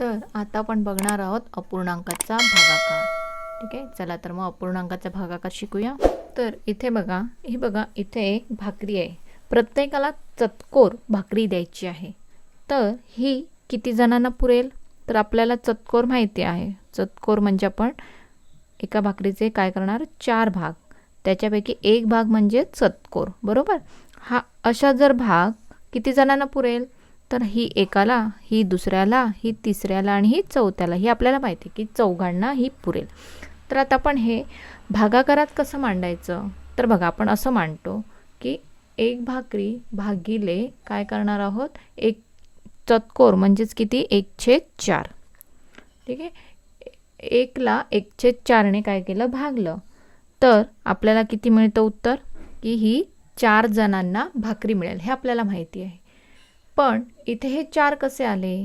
तर आता आपण बघणार आहोत अपूर्णांकाचा भागाकार. ठीक आहे? चला तर मग अपूर्णांकाचा भागाकार शिकूया. तर इथे बघा ही बघा इथे एक भाकरी आहे. प्रत्येकाला चतकोर भाकरी द्यायची आहे. तर ही किती जणांना पुरेल? तर आपल्याला चतकोर माहिती आहे. चतकोर म्हणजे आपण एका भाकरीचे काय करणार? चार भाग. त्याच्यापैकी एक भाग म्हणजे चतकोर. बरोबर? हा अशा जर भाग किती जणांना पुरेल? तर ही एकाला ही दुसऱ्याला ही तिसऱ्याला आणि ही चौथ्याला ही आपल्याला माहिती आहे की चौघांना ही पुरेल. तर आता आपण हे भागाकारात कसं मांडायचं? तर बघा आपण असं मांडतो की एक भाकरी भागिले काय करणार आहोत? एक चतकोर म्हणजेच किती? एक छेद चार. ठीक आहे? एकला एक छेद चारने काय केलं? भागलं. तर आपल्याला किती मिळतं उत्तर? की ही चार जणांना भाकरी मिळेल. हे आपल्याला माहिती आहे. पण इथे हे चार कसे आले?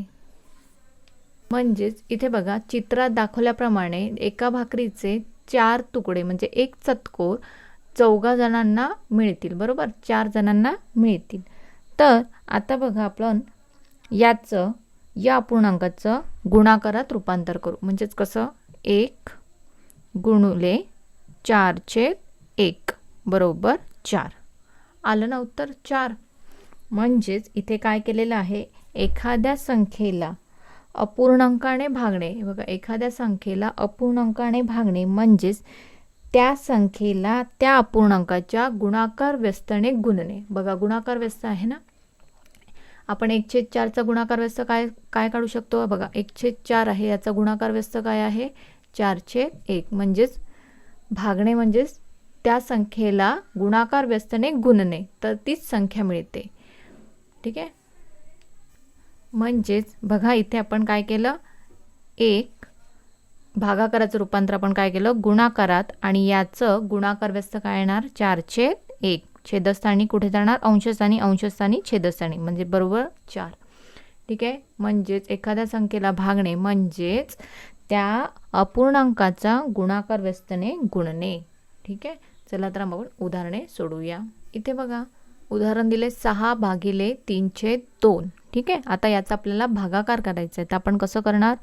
म्हणजेच इथे बघा चित्रात दाखवल्याप्रमाणे एका भाकरीचे चार तुकडे म्हणजे एक चतकोर चौघा जणांना मिळतील बरोबर? चार जणांना मिळतील. तर आता बघा आपण याचं या अपूर्णांकाचं गुणाकारात रूपांतर करू. म्हणजेच कसं? एक गुणुले चारचे एक बरोबर चार. आलं ना उत्तर? चार. म्हणजेच इथे काय केलेलं आहे? एखाद्या संख्येला अपूर्णांकाने भागणे. बघा एखाद्या संख्येला अपूर्णांकाने भागणे म्हणजेच त्या संख्येला त्या अपूर्णांकाच्या गुणाकार व्यस्तने गुणणे. बघा गुणाकार व्यस्त आहे ना? आपण एकशे चारचा गुणाकार व्यस्त काय काय काढू शकतो? बघा एकशे चार आहे याचा गुणाकार व्यस्त काय आहे? चारशे एक. म्हणजेच भागणे म्हणजेच त्या संख्येला गुणाकार व्यस्तने गुणणे. तर तीच संख्या मिळते. ठीक आहे? म्हणजेच बघा इथे आपण काय केलं? एक भागाकाराचं रूपांतर आपण काय केलं? गुणाकारात. आणि याचं गुणाकार व्यस्त काय येणार? चारशे एक. छेदस्थानी कुठे जाणार? अंशस्थानी अंशस्थानी छेदस्थानी. म्हणजे बरोबर चार. ठीक आहे? म्हणजेच एखाद्या संख्येला भागणे म्हणजेच त्या अपूर्णांकाचा गुणाकार व्यस्तने गुणणे. ठीक आहे? चला तर आपण उदाहरणे सोडूया. इथे बघा. उदाहरण दिले सहा भागिले तीनशे दोन. ठीक आहे? आता याचा आपल्याला भागाकार करायचा आहे. तर आपण कसं करणार?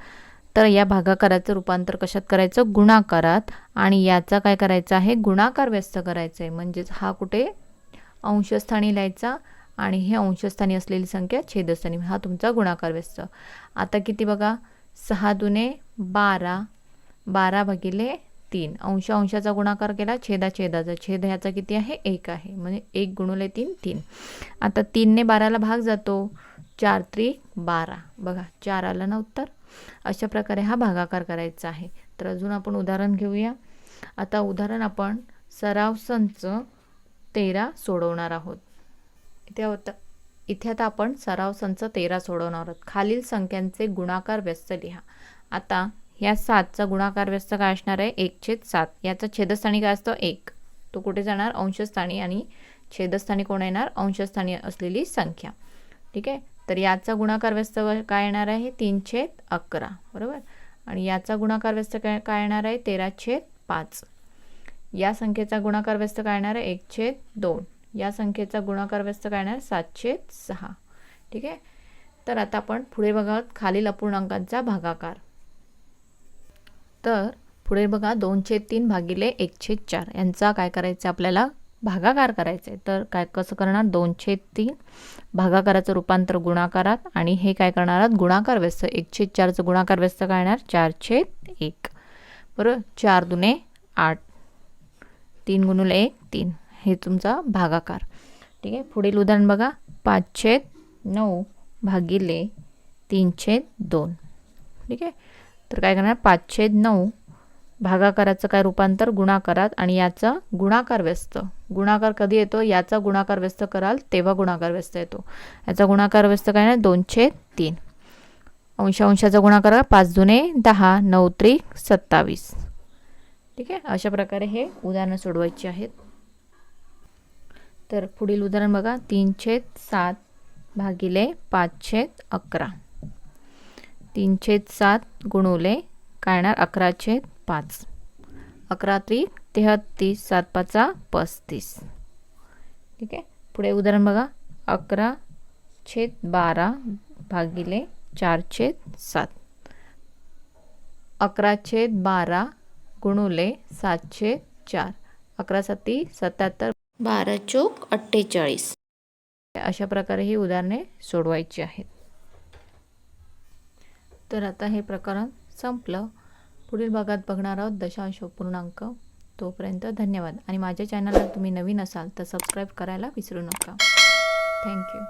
तर या भागाकाराचं रूपांतर कशात करायचं? गुणाकारात. आणि याचा काय करायचं आहे? गुणाकार व्यस्त करायचा आहे. म्हणजेच हा कुठे? अंशस्थानी लिहायचा. आणि हे अंशस्थानी असलेली संख्या छेदस्थानी. हा तुमचा गुणाकार व्यस्त. आता किती बघा? सहा दुने बारा. बारा भागिले तीन. अंश अंशाचा गुणाकार केला छेदा छेदाचा छेद ह्याचा किती आहे? एक आहे. म्हणजे एक गुणुले तीन तीन. आता तीनने बाराला भाग जातो. चार त्री बारा. बघा चार आलं ना उत्तर? अशा प्रकारे हा भागाकार करायचा आहे. तर अजून आपण उदाहरण घेऊया. आता उदाहरण आपण सराव संच तेरा सोडवणार आहोत. इथे होतं इथे आता आपण सराव संच तेरा सोडवणार आहोत. खालील संख्यांचे गुणाकार व्यस्त लिहा. आता ह्या सातचा गुणाकार व्यस्त काय असणार आहे? एक छेद सात. याचा छेदस्थानी काय असतो? एक. तो कुठे जाणार? अंशस्थानी आणि छेदस्थानी कोण येणार? अंशस्थानी असलेली संख्या. ठीक आहे? तर याचा गुणाकार व्यस्त काय येणार आहे? तीन छेद अकरा. बरोबर? आणि याचा गुणाकार व्यस्त काय काय येणार आहे? तेरा छेद पाच. या संख्येचा गुणाकार व्यस्त काय येणार आहे? एक छेद दोन. या संख्येचा गुणाकार व्यस्त काय येणार? सात छेद सहा. ठीक आहे? तर आता आपण पुढे बघा खालील अपूर्णांकांचा भागाकार. तर पुढे बघा दोनशे तीन भागिले एक छेद चार. यांचा काय करायचं आपल्याला? भागाकार करायचा आहे. तर काय कसं करणार? दोनशे तीन भागाकाराचं रूपांतर गुणाकारात आणि हे काय करणार आहात? गुणाकार व्यस्त. एक चारचं गुणाकार व्यस्त काय येणार? चार छेद एक. बरं? चार दुने आठ. तीन गुणुले एक तीन. हे तुमचा भागाकार. ठीक आहे? पुढील उदाहरण बघा. पाच छेद नऊ भागिले तीन छेद दोन. ठीक आहे? तर काय करणार? पाचशे नऊ भागाकाराचं काय रूपांतर? गुणाकारात. आणि याचा गुणाकार व्यस्त. गुणाकार कधी येतो? याचा गुणाकार व्यस्त कराल तेव्हा गुणाकार व्यस्त येतो. याचा गुणाकार व्यस्त काय ना दोनशे तीन. अंश अंशाचा गुणाकार पाच जुने दहा नऊ त्रिक सत्तावीस. ठीक आहे? अशा प्रकारे हे उदाहरणं सोडवायची आहेत. तर पुढील उदाहरण बघा. तीनशे सात भागिले पाचशे अकरा. तीन छेद सात गुणुले काय येणार अकरा छेद पाच. अकरा त्रिक तेहत्तीस सात पाचा पस्तीस. ठीक आहे? पुढे उदाहरण बघा. अकरा छेद बारा भागिले चार छेद सात. अकरा छेद बारा गुणुले सात छेद चार. अकरा सत्ती सत्याहत्तर. बारा चोक अठ्ठेचाळीस. अशा प्रकारे ही उदाहरणे सोडवायची आहेत. तर आता हे प्रकरण संपलं. पुढील भागात बघणार आहोत दशांश पूर्णांक. तोपर्यंत धन्यवाद. आणि माझ्या चॅनलला तुम्ही नवीन असाल तर सबस्क्राईब करायला विसरू नका. थँक्यू